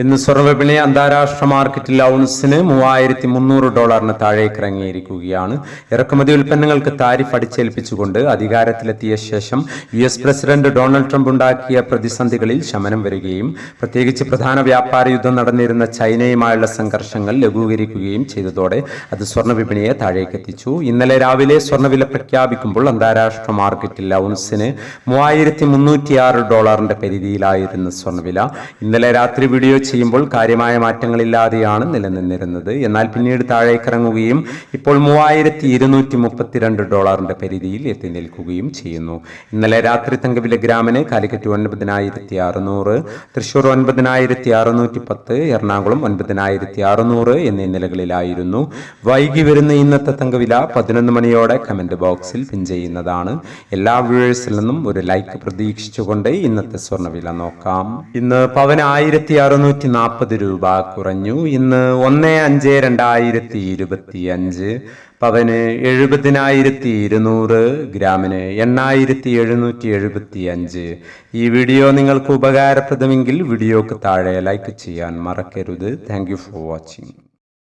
ഇന്ന് സ്വർണവിപണി അന്താരാഷ്ട്ര മാർക്കറ്റിൽ ഔൺസിന് മൂവായിരത്തി മുന്നൂറ് ഡോളറിന് താഴേക്ക് ഇറങ്ങിയിരിക്കുകയാണ് ഇറക്കുമതി ഉൽപ്പന്നങ്ങൾക്ക് താരിഫ് അടിച്ചേൽപ്പിച്ചുകൊണ്ട് അധികാരത്തിലെത്തിയ ശേഷം U S president Donald Trump ഉണ്ടാക്കിയ പ്രതിസന്ധികളിൽ ശമനം വരികയും പ്രത്യേകിച്ച് പ്രധാന വ്യാപാര യുദ്ധം നടന്നിരുന്ന ചൈനയുമായുള്ള സംഘർഷങ്ങൾ ലഘൂകരിക്കുകയും ചെയ്തതോടെ അത് സ്വർണ വിപണിയെ താഴേക്ക് എത്തിച്ചു ഇന്നലെ രാവിലെ സ്വർണവില പ്രഖ്യാപിക്കുമ്പോൾ അന്താരാഷ്ട്ര മാർക്കറ്റിൽ ഔൺസിന് മൂവായിരത്തി മുന്നൂറ്റിയാറ് ഡോളറിന്റെ പരിധിയിലായിരുന്ന സ്വർണവില ഇന്നലെ രാത്രി വീഡിയോ ചെയ്യുമ്പോൾ കാര്യമായ മാറ്റങ്ങളില്ലാതെയാണ് നിലനിന്നിരുന്നത്. എന്നാൽ പിന്നീട് താഴേക്കിറങ്ങുകയും ഇപ്പോൾ മൂവായിരത്തി ഇരുന്നൂറ്റി മുപ്പത്തിരണ്ട് ഡോളറിന്റെ പരിധിയിൽ എത്തി നിൽക്കുകയും ചെയ്യുന്നു. ഇന്നലെ രാത്രി തങ്കവില ഗ്രാമിന് കാലിക്കറ്റ് ഒൻപതിനായിരത്തി അറുന്നൂറ് തൃശൂർ ഒൻപതിനായിരത്തി അറുന്നൂറ്റി പത്ത് എറണാകുളം ഒൻപതിനായിരത്തി അറുന്നൂറ് എന്നീ നിലകളിലായിരുന്നു. വൈകി വരുന്ന ഇന്നത്തെ തങ്കവില പതിനൊന്ന് മണിയോടെ കമന്റ് ബോക്സിൽ പിൻ ചെയ്യുന്നതാണ്. എല്ലാ വ്യൂവേഴ്സിൽ നിന്നും ഒരു ലൈക്ക് പ്രതീക്ഷിച്ചുകൊണ്ട് ഇന്നത്തെ സ്വർണവില നോക്കാം. ഇന്ന് പവന് ആയിരത്തി അറുന്നൂറ്റി നാൽപ്പത് രൂപ കുറഞ്ഞു. ഇന്ന് ഒന്ന് അഞ്ച് രണ്ടായിരത്തി ഇരുപത്തി അഞ്ച് പവന് എഴുപതിനായിരത്തി ഇരുന്നൂറ് ഗ്രാമിന് എണ്ണായിരത്തി എഴുന്നൂറ്റി എഴുപത്തി അഞ്ച് ഈ വീഡിയോ നിങ്ങൾക്ക് ഉപകാരപ്രദമെങ്കിൽ വീഡിയോക്ക് താഴെ ലൈക്ക് ചെയ്യാൻ മറക്കരുത്. Thank for watching